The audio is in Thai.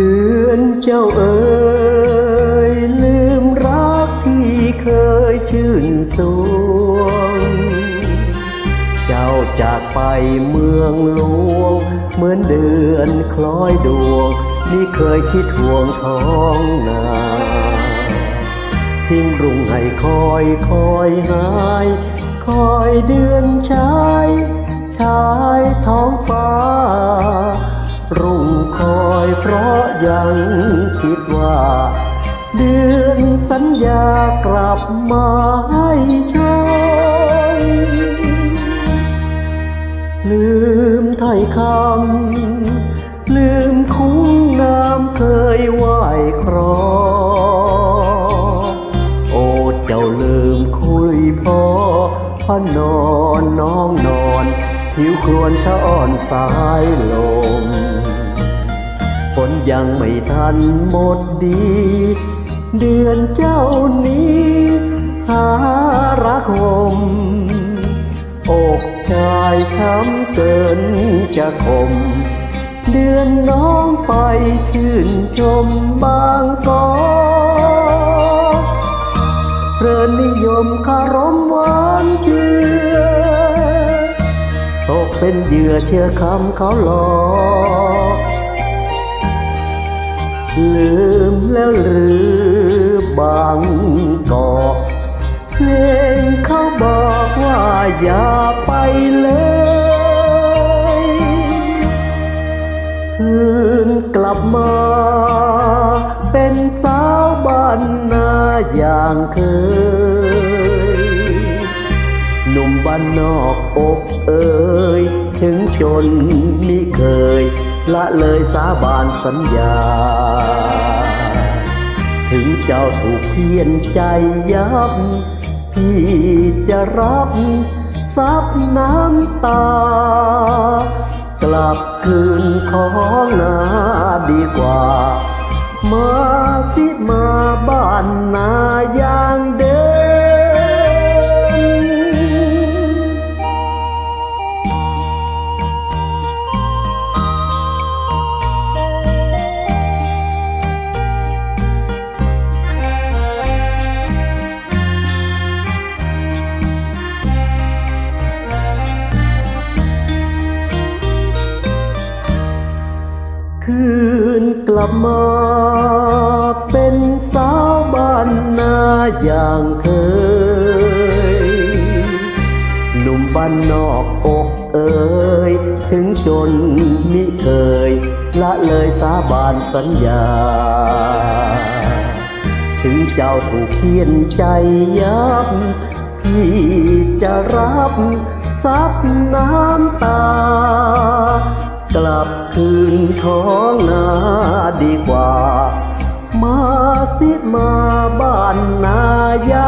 เดือนเจ้าเอ๋ยลืมรักที่เคยชื่นสวง เจ้าจากไปเมืองหลวง เหมือนเดือนคล้อยดวงนี่เคยคิดห่วงท้องนาทิ้งรุ่งให้คอยคอยหาย คอยเดือนชายชายท้องฟ้า รุ่งคอยเพราะ คิดว่า เดือนสัญญากลับมาให้ชมลืมถ้อยคำลืมคุ้งน้ำเคยไหว้ครอ โอ้เจ้าลืมคุยพอพ่อนอนน้องนอนหิวครวนชะอ่อนสายลม นยังไม่ทันหมดดี เดือนเจ้านี้ หารักหมอกชายช้ำเกินจะคม เดือนน้องไปชื่นชมบางกอกเรินนิยมคารมหวานเชื่อตกเป็นเหยื่อเชื่อคำเขาหลอก ลืมแล้วหรือบางกอกเพลงเขาบอกว่าอย่าไปเลยคืนกลับมา เป็นสาวบ้านนาอย่างเคย หนุ่มบ้านนอกอกเอ่ยถึงจนมิเคย ละเลยสาบานสัญญา ถึงเจ้าถูกเพียนใจยับ พี่จะรับซับน้ำตา กลับคืนของนาดีกว่า นกลับมาเป็นสาวบ้านนาอย่างเคย หนุ่มบ้านนอกอกเอ่ยถึงจนมิเคย ละเลยสาบานสัญญา ถึงเจ้าถูกเพียนใจยับพี่จะรับซับน้ำตา กลับคืนท้องนาดีกว่า มาสิมาบ้านนายา